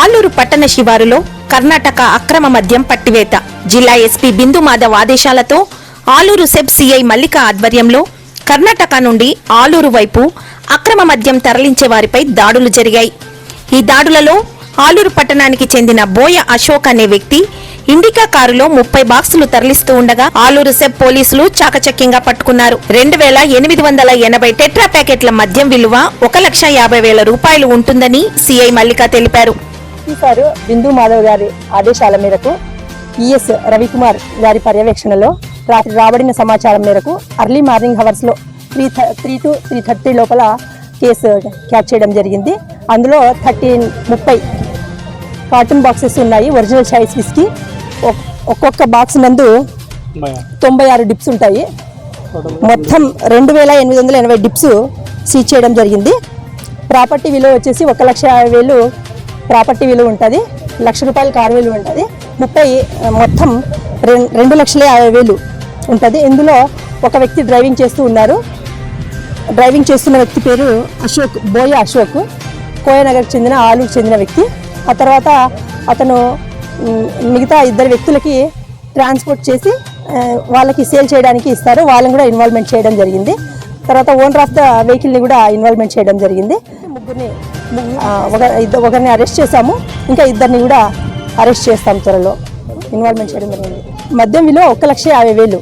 ఆలూరు పట్టణ శివారులో కర్ణాటక అక్రమ మద్యం పట్టివేత. జిల్లా ఎస్పీ బిందు మాధవ్ ఆదేశాలతో ఆలూరు సెబ్ సిఐ మల్లిక ఆధ్వర్యంలో కర్ణాటక నుండి ఆలూరు వైపు అక్రమ మద్యం తరలించే వారిపై దాడులు జరిగాయి. ఈ దాడులలో ఆలూరు పట్టణానికి చెందిన బోయ అశోక్ అనే వ్యక్తి ఇండికా కారులో ముప్పై బాక్సులు తరలిస్తూ ఉండగా ఆలూరు సెబ్ పోలీసులు చాకచక్యంగా పట్టుకున్నారు. రెండు వేల ఎనిమిది వందల ఎనభై టెట్రా ప్యాకెట్ల మద్యం విలువ ఒక లక్ష యాభై వేల రూపాయలు ఉంటుందని సిఐ మల్లిక తెలిపారు. సారు బిందు మాధవ్ గారి ఆదేశాల మేరకు ఈఎస్ రవికుమార్ గారి పర్యవేక్షణలో రాత్రి రాబడిన సమాచారం మేరకు early morning హవర్స్లో three three two three thirty లోపల కేసు క్యాచ్ చేయడం జరిగింది. అందులో థర్టీన్ ముప్పై కార్టూన్ బాక్సెస్ ఉన్నాయి. Original choice whisky. ఒక్- ఒక్కొక్క బాక్స్ నందు తొంభై ఆరు డిప్స్ ఉంటాయి. మొత్తం రెండు వేల ఎనిమిది వందల ఎనభై డిప్స్ సీజ్ చేయడం జరిగింది. ప్రాపర్టీ విలువ వచ్చేసి ఒక లక్ష యాభై వేలు ప్రాపర్టీ విలువ ఉంటుంది లక్ష రూపాయలు కారు విలువ ఉంటుంది ముప్పై మొత్తం రెండు లక్షల యాభై వేలు ఉంటుంది. ఇందులో ఒక వ్యక్తి డ్రైవింగ్ చేస్తూ ఉన్నారు. డ్రైవింగ్ చేస్తున్న వ్యక్తి పేరు అశోక్ బోయ అశోక్. కోయనగర్కి చెందిన ఆలూరుకు చెందిన వ్యక్తి. ఆ తర్వాత అతను మిగతా ఇద్దరు వ్యక్తులకి ట్రాన్స్పోర్ట్ చేసి వాళ్ళకి సేల్ చేయడానికి ఇస్తారు. వాళ్ళని కూడా ఇన్వాల్వ్మెంట్ చేయడం జరిగింది. తర్వాత ఓనర్ ఆఫ్ ద వెహికల్ని కూడా ఇన్వాల్వ్మెంట్ చేయడం జరిగింది. ముగ్గురిని ఒక ఇద్దరు ఒకరిని అరెస్ట్ చేశాము. ఇంకా ఇద్దరిని కూడా అరెస్ట్ చేస్తాం త్వరలో. ఇన్వాల్వ్మెంట్ చేయడం జరిగింది. మద్యం విలువ ఒక లక్ష యాభై వేలు